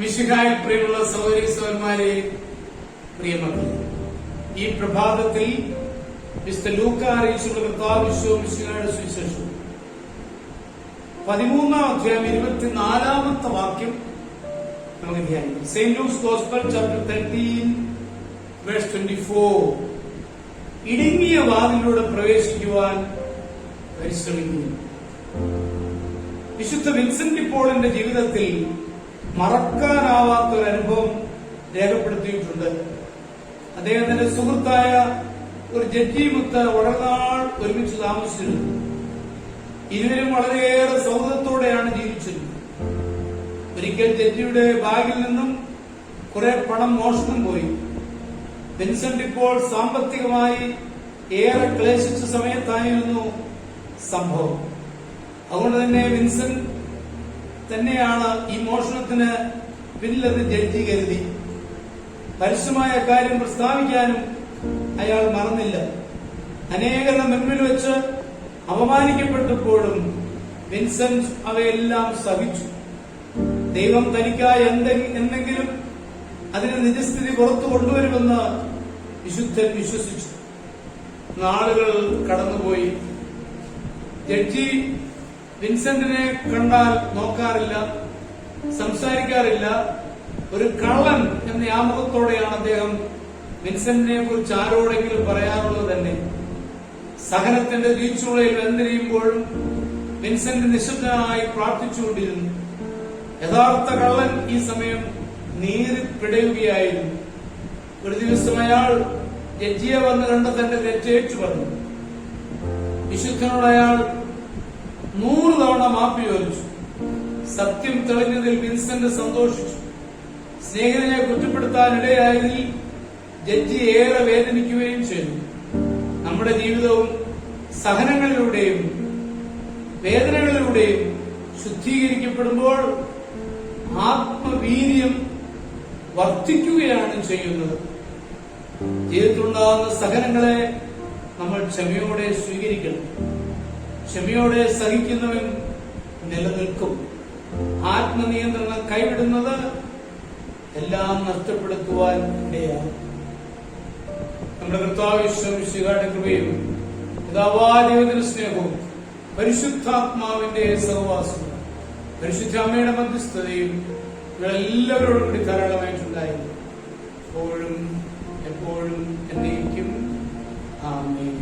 മിശിഹായ പ്രിയമുള്ള സഹോദരി സഹോദരന്മാരെ പ്രിയമക്കളെ ഈ പ്രഭാതത്തിൽ മിസ്റ്റർ ലൂക്ക അറിയിച്ചുള്ള കർത്താവിശ്വവും മിശിഹായുടെ സുവിശേഷവും പതിമൂന്നാം അധ്യായം ഇരുപത്തിനാലാമത്തെ വാക്യം നമുക്ക് ധ്യാനിക്കാം. Saint Luke's gospel chapter thirteen verse twenty four ഇടുങ്ങിയ വാതിലൂടെ പ്രവേശിക്കുവാൻ പരിശ്രമിക്കുന്നു. വിശുദ്ധ വിൻസെന്റ് പോളിന്റെ ജീവിതത്തിൽ മറക്കാനാവാത്ത ഒരു അനുഭവം രേഖപ്പെടുത്തിയിട്ടുണ്ട്. അദ്ദേഹത്തിന്റെ സുഹൃത്തായ ഒരു ജഡ്ജിമുത്ത് വളരെ നാൾ ഒരുമിച്ച് താമസിച്ചിരുന്നു. ഇരുവരും വളരെയേറെ സൗഹൃദത്തോടെയാണ് ജീവിച്ചിരുന്നത്. ഒരിക്കൽ ജഡ്ജിയുടെ ബാഗിൽ നിന്നും കുറെ പണം മോഷണം പോയി. വിൻസെന്റ് ഇപ്പോൾ സാമ്പത്തികമായി ഏറെ ക്ലേശിച്ച സമയത്തായിരുന്നു സംഭവം. അതുകൊണ്ട് തന്നെ വിൻസെന്റ് തന്നെയാണ് ഈ മോഷണത്തിന് പിന്നിലെന്ന് ജഡ്ജി കരുതി. പരസ്യമായ കാര്യം പ്രസ്താവിക്കാനും അയാൾ മറന്നില്ല. അനേകരുടെ മുൻപിൽ വെച്ച് അപമാനിക്കപ്പെട്ടപ്പോഴും വിൻസെന്റ് അവയെല്ലാം സഹിച്ചു. ദൈവം തനിക്കായി എന്തെ- എന്തെങ്കിലും അതിന് നിജസ്ഥിതി പുറത്തു കൊണ്ടുവരുമെന്ന് വിശുദ്ധൻ വിശ്വസിച്ചു. നാളുകൾ കടന്നുപോയി. ജഡ്ജി വിൻസെന്റിനെ കണ്ടാൽ നോക്കാറില്ല സംസാരിക്കാറില്ല. ഒരു കള്ളൻ എന്ന ആമുഖത്തോടെയാണ് അദ്ദേഹം വിൻസെന്റിനെ കുറിച്ച് ആരോടെങ്കിലും പറയാറുള്ളത് തന്നെ. സഹനത്തിന്റെ വീച്ചുളയിൽ വെന്തിരിയുമ്പോഴും വിൻസെന്റ് നിശബ്ദനായി പ്രാർത്ഥിച്ചുകൊണ്ടിരുന്നു. യഥാർത്ഥ കള്ളൻ ഈ സമയം നീറിപ്പിടയുകയായിരുന്നു ഒരു ദിവസം അയാൾ ജഡ്ജിയെ വന്ന് കണ്ട് തന്റെ തെറ്റേറ്റു പറഞ്ഞു വിശുദ്ധനോട് അയാൾ നൂറ് തവണ മാപ്പി ചോദിച്ചു. സത്യം തെളിഞ്ഞതിൽ വിൻസെന്റ് സന്തോഷിച്ചു. സ്നേഹിതനെ കുറ്റപ്പെടുത്താനിടയായതിൽ ജഡ്ജി ഏറെ വേദനിക്കുകയും ചെയ്തു. നമ്മുടെ ജീവിതവും സഹനങ്ങളിലൂടെയും വേദനകളിലൂടെയും ശുദ്ധീകരിക്കപ്പെടുമ്പോൾ ആത്മവീര്യം വർദ്ധിക്കുകയാണ് ചെയ്യുന്നത്. ജീവിതത്തിലുണ്ടാകുന്ന സഹനങ്ങളെ നമ്മൾ ക്ഷമയോടെ സ്വീകരിക്കണം. ക്ഷമയോടെ സഹിക്കുന്നവൻ നിലനിൽക്കും. ആത്മനിയന്ത്രണം കൈവിടുന്നത് എല്ലാം നഷ്ടപ്പെടുത്തുവാൻ ഇടയാകും. നമ്മുടെ കർത്താവിശ്വമിശികാരുടെ കൃപയും പിതാവാദൈവത്തിന്റെ സ്നേഹവും പരിശുദ്ധാത്മാവിന്റെ സഹവാസവും പരിശുദ്ധ അമ്മയുടെ മധ്യസ്ഥതയും ഇവരെല്ലാവരോടും കൂടി ധാരാളമായിട്ടുണ്ടായിരുന്നു എപ്പോഴും എപ്പോഴും എന്നേക്കും ആമേൻ.